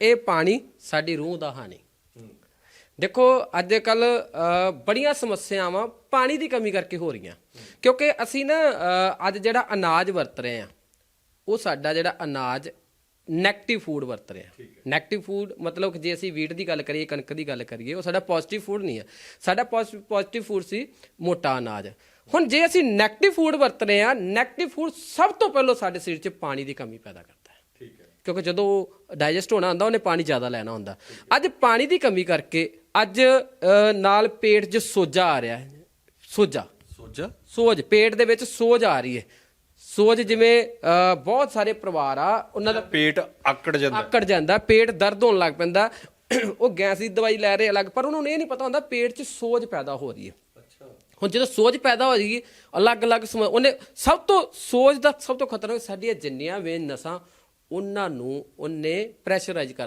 ਇਹ ਪਾਣੀ ਸਾਡੀ ਰੂਹ ਦਾ ਹਾਨੀ। ਦੇਖੋ ਅੱਜ ਕੱਲ ਬੜੀਆਂ ਸਮੱਸਿਆਵਾਂ ਪਾਣੀ ਦੀ ਕਮੀ ਕਰਕੇ ਹੋ ਰਹੀਆਂ। ਕਿਉਂਕਿ ਅਸੀਂ ਨਾ ਅੱਜ ਜਿਹੜਾ ਅਨਾਜ ਵਰਤ ਰਹੇ ਆ ਉਹ ਸਾਡਾ ਜਿਹੜਾ ਅਨਾਜ ਨੈਗੇਟਿਵ ਫੂਡ ਵਰਤ ਰਹੇ ਆ ਨੈਗੇਟਿਵ ਫੂਡ ਮਤਲਬ ਕਿ ਜੇ ਅਸੀਂ ਵੀਟ ਦੀ ਗੱਲ ਕਰੀਏ ਕਣਕ ਦੀ ਗੱਲ ਕਰੀਏ ਉਹ ਸਾਡਾ ਪੋਜ਼ਿਟਿਵ ਫੂਡ ਨਹੀਂ ਹੈ। ਸਾਡਾ ਪੋਜ਼ਿਟਿਵ ਫੂਡ ਸੀ ਮੋਟਾ ਅਨਾਜ। ਹੁਣ ਜੇ ਅਸੀਂ ਨੈਗੇਟਿਵ ਫੂਡ ਵਰਤ ਰਹੇ ਆ ਨੈਗੇਟਿਵ ਫੂਡ ਸਭ ਤੋਂ ਪਹਿਲਾਂ ਸਾਡੇ ਸਰੀਰ 'ਚ ਪਾਣੀ ਦੀ ਕਮੀ ਪੈਦਾ ਕਰਦਾ। ਕਿਉਂਕਿ ਜਦੋਂ ਡਾਈਜੈਸਟ ਹੋਣਾ ਹੁੰਦਾ ਉਹਨੇ ਪਾਣੀ ਜ਼ਿਆਦਾ ਲੈਣਾ ਹੁੰਦਾ। ਅੱਜ ਪਾਣੀ ਦੀ ਕਮੀ ਕਰਕੇ ਅੱਜ ਨਾਲ ਪੇਟ 'ਚ ਸੋਜਾ ਆ ਰਿਹਾ ਹੈ। ਸੋਜਾ। ਸੋਜਾ? ਸੋਜ। ਪੇਟ ਦੇ ਵਿੱਚ ਸੋਜ ਆ ਰਹੀ ਹੈ। ਸੋਜ ਜਿਵੇਂ ਬਹੁਤ ਸਾਰੇ ਪਰਿਵਾਰ ਆ ਉਹਨਾਂ ਦਾ ਪੇਟ ਆਕੜ ਜਾਂਦਾ। ਆਕੜ ਜਾਂਦਾ ਪੇਟ ਦਰਦ ਹੋਣ ਲੱਗ ਪੈਂਦਾ। ਉਹ ਗੈਸ ਦੀ ਦਵਾਈ ਲੈ ਰਹੇ ਅਲੱਗ ਪਰ ਉਹਨਾਂ ਨੂੰ ਇਹ ਨਹੀਂ ਪਤਾ ਹੁੰਦਾ ਪੇਟ 'ਚ ਸੋਜ ਪੈਦਾ ਹੋ ਰਹੀ ਹੈ। ਹੁਣ ਜਦੋਂ ਸੋਜ ਪੈਦਾ ਹੋ ਜਾਏਗੀ ਅਲੱਗ-ਅਲੱਗ ਸਮ- ਉਹਨੇ ਸਭ ਤੋਂ ਸੋਜ ਦਾ ਸਭ ਤੋਂ ਖਤਰਨਾਕ ਸਾਡੀਆਂ ਜਿੰਨੀਆਂ ਵੇ ਨਸਾਂ ਉਹਨਾਂ ਨੂੰ ਉਹਨੇ ਪ੍ਰੈਸ਼ਰਾਈਜ਼ ਕਰ